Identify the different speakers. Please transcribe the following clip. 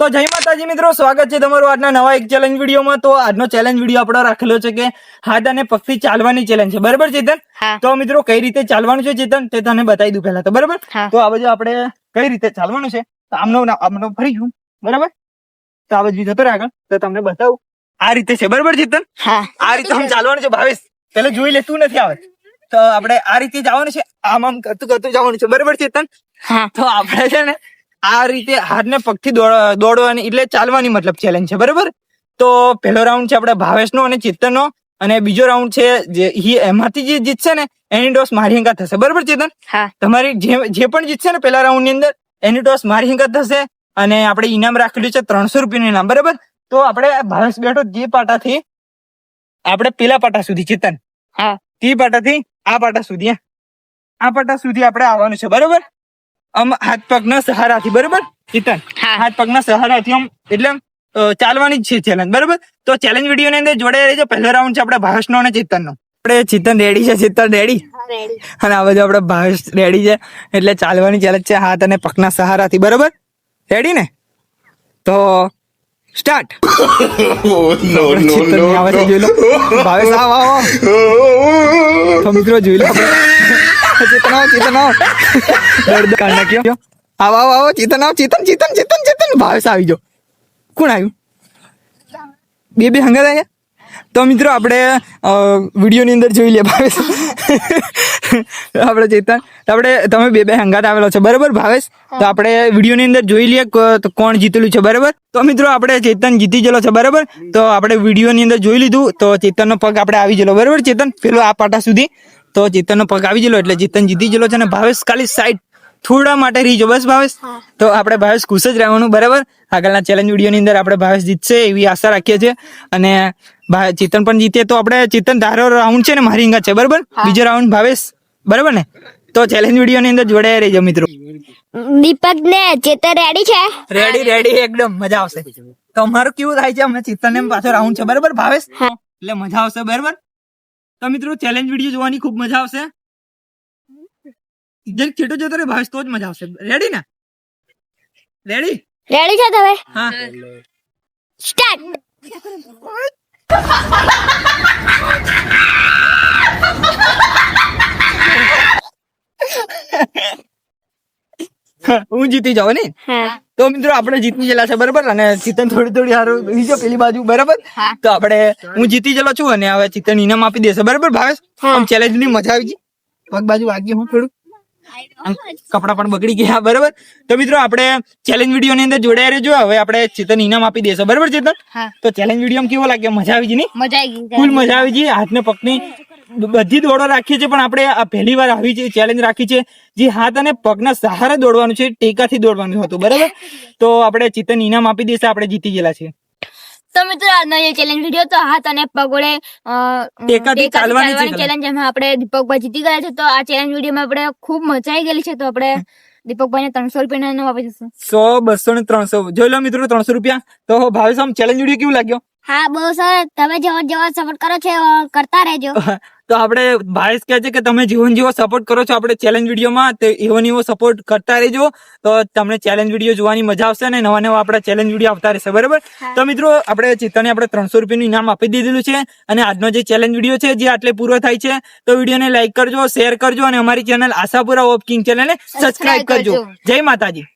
Speaker 1: તો જય માતાજી મિત્રો સ્વાગત છે તમારું આજના નવા એક ચેલેન્જ વિડીયોમાં. તો આજનો ચેલેન્જ વીડિયો આપણો રાખેલો છે કે હાથ અને પગથી ચાલવાની ચેલેન્જ છે. બરાબર ચેતન? તો મિત્રો કઈ રીતે ચાલવાનું છે ચેતન? તે તને બતાવી દઉં પહેલા તો. બરાબર? તો આ બાજુ આપણે કઈ રીતે ચાલવાનું છે? તો આમનો આમનો ફરી ગયું બરાબર? તો આ બાજુ જતો આગળ. તો તમને બતાવું. આ રીતે છે. બરાબર ચેતન? આ રીતે આમ ચાલવાનું છે ભાવેશ. પેલા જોઈ લે તું નથી આવે. તો આપણે આ રીતે જવાનું છે. આમ આમ કરતું કરતું જવાનું છે. બરાબર ચેતન? તો આપણે છે ને આ રીતે હાથને પગથી દોડવાની એટલે ચાલવાની મતલબ ચેલેન્જ છે બરાબર? તો પહેલો રાઉન્ડ છે આપણે ભાવેશનો અને ચેતનનો અને બીજો રાઉન્ડ છે જે એમાંથી જે જીતશે ને એની ટોસ મારી હંગાત થશે બરાબર ચેતન? તમારી જે જે પણ જીતશે ને પહેલા રાઉન્ડની અંદર એની ટોસ મારી હિંકા થશે અને આપણે ઇનામ રાખેલું છે ત્રણસો રૂપિયાનું ઇનામ બરાબર? તો આપણે ભાવેશ બેઠો જે પાટાથી આપણે પેલા પાટા સુધી ચેતન.
Speaker 2: હા.
Speaker 1: તે પાટાથી આ પાટા સુધી આ પાટા સુધી આપણે આવવાનું છે બરાબર? આમ હાથ પગના સહારાથી બરાબર? ચિતન
Speaker 2: હા.
Speaker 1: હાથ પગના સહારાથી આમ એટલે ચાલવાની જ છે ચેલેન્જ બરાબર? તો ચેલેન્જ વીડિયો ની અંદર જોડે રહેજો. પહેલો રાઉન્ડ છે આપણે ભાવેશનો અને ચેતનનો. આપણે ચિતન રેડી છે? ચિતન રેડી અને આ બધું આપણે ભાવેશ રેડી છે. એટલે ચાલવાની ચેલેન્જ છે હાથ અને પગના સહારાથી બરાબર? રેડી ને? તો સ્ટાર્ટ
Speaker 3: Oh
Speaker 1: ચેતન ભાવેશ આવો આવ મિત્રો જોઈ લો આપણે. ચેતન આવો ચેતન આવો દર્દ કાઢ નાખ્યો આવો આવો આવો ચેતન આવો ચેતન ચેતન ચેતન ચેતન ભાવેશ આવી ગયો કોણ આવ્યું બે બે હંગાત આવ્યા તો મિત્રો આપણે વીડિયો ની અંદર જોઈ લે ભાવેશ આપણે ચેતન તો આપણે તમે બે બે હંગાત આવેલો છે બરાબર ભાવેશ તો આપણે વીડિયો ની અંદર જોઈ લઈએ કો- તો કોણ જીતેલું છે બરાબર તો મિત્રો આપણે ચેતન જીતી ગયેલો છે બરાબર તો આપણે વીડિયો ની અંદર જોઈ લીધું તો ચેતનનો પગ આપણે આવી ગયેલો બરાબર? ચેતન, પેલો આ પાટા સુધી. તો ચેતનનો પગ આવી ગયેલો એટલે જીતન જીતી ગયેલો છે અને ભાવેશ ખાલી સાઈડ થોડા માટે રીજો બસ ભાવેશ? તો આપણે ભાવેશ ખુશ જ રહેવાનું બરાબર? આગળના ચેલેન્જ વીડિયો ની અંદર આપણે ભાવેશ જીતશે એવી આશા રાખીએ છીએ. અને ચેતન પણ જીતે તો આપણે ચેતન તારો રાઉન્ડ છે ને મારી હિંગત છે બરાબર? બીજો રાઉન્ડ ભાવેશ બરાબર ને? તો ચેલેન્જ વીડિયો ની અંદર જોડાયા રહેજો મિત્રો.
Speaker 2: દીપક ને ચેતન રેડી છે?
Speaker 1: રેડી રેડી એકદમ મજા આવશે. તો અમારું કેવું થાય છે? અમે ચેતન ને પાછો રાઉન્ડ છે બરાબર ભાવેશ? એટલે મજા આવશે બરાબર? તો મિત્રો ચેલેન્જ વીડિયો જોવાની ખૂબ મજા આવશે. જરીક છેટો જતો રે ભાવેશ તો જ મજા આવશે. રેડી ને? રેડી
Speaker 2: રેડી છે તમે?
Speaker 1: હા.
Speaker 2: સ્ટાર્ટ
Speaker 1: હું જીતી જાઉં ને?
Speaker 2: હા.
Speaker 1: તો મિત્રો આપણે જીતી ગયેલા છે બરાબર? અને ચિતન થોડી થોડી હારું બીજો પેલી બાજુ બરાબર? તો આપણે હું જીતી ગયેલો છું અને હવે ચિતન ઇનામ આપી દેશે બરાબર ભાવેશ? આમ ચેલેન્જની મજા આવી ગઈ. પગ બાજુ વાગી હું થોડું કપડા પણ બગડી ગયા બરાબર? તો મિત્રો આપણે ચેલેન્જ વીડિયો ની અંદર જોડાયા રહેજો. હવે આપણે ચેતન ઇનામ આપી દેશે બરાબર ચેતન? તો ચેલેન્જ વીડિયો કેવો લાગ્યો? મજા આવી ગઈ
Speaker 2: મજા આવી ગઈ.
Speaker 1: ફૂલ મજા આવી ગઈ હાથને પગની બધી દોડો રાખીએ છીએ પણ આપણે આ પહેલી વાર આવી છે ચેલેન્જ રાખી છે જે હાથ અને પગના સહારે દોડવાનું છે ટેકાથી દોડવાનું હતું બરાબર? તો આપણે ચિતન ઇનામ આપી દઈશું આપણે જીતી ગયેલા છીએ.
Speaker 2: તો મિત્રો આજનો જે ચેલેન્જ વીડિયો તો હાથ અને પગોળે
Speaker 1: ટેકાથી ચાલવાની
Speaker 2: ચેલેન્જ એમાં આપણે દીપકભાઈ જીતી ગયા છે તો આ ચેલેન્જ વિડીયોમાં આપણે ખૂબ મજા આવી ગયેલી છે તો આપણે દીપકભાઈ ને ત્રણસો રૂપિયા ઇનામ આપી દઈશું.
Speaker 1: સો બસો ને ત્રણસો. જોઈ લો મિત્રો ત્રણસો રૂપિયા. તો ભાવેશ આમ ચેલેન્જ વીડિયો કેવું લાગ્યો?
Speaker 2: હા બહુ સર તમે જેવો જેવો સપોર્ટ કરો છો કરતા રહેજો.
Speaker 1: તો આપણે ભાઈસ કહે છે કે તમે જીવન જીવો સપોર્ટ કરો છો આપણે ચેલેન્જ વિડીયોમાં તો એવો એવો સપોર્ટ કરતા રહેજો. તો તમને ચેલેન્જ વીડિયો જોવાની મજા આવશે અને નવા નવા આપણા ચેલેન્જ વીડિયો આવતા રહેશે બરાબર? તો મિત્રો આપણે ચિત્તને આપણે ત્રણસો રૂપિયાનું ઇનામ આપી દીધેલું છે અને આજનો જે ચેલેન્જ વીડિયો છે જે આટલે પૂરો થાય છે તો વિડીયોને લાઇક કરજો શેર કરજો અને અમારી ચેનલ આશાપુરા ઓફ કિંગ ચેનલને સબસ્ક્રાઈબ કરજો. જય માતાજી.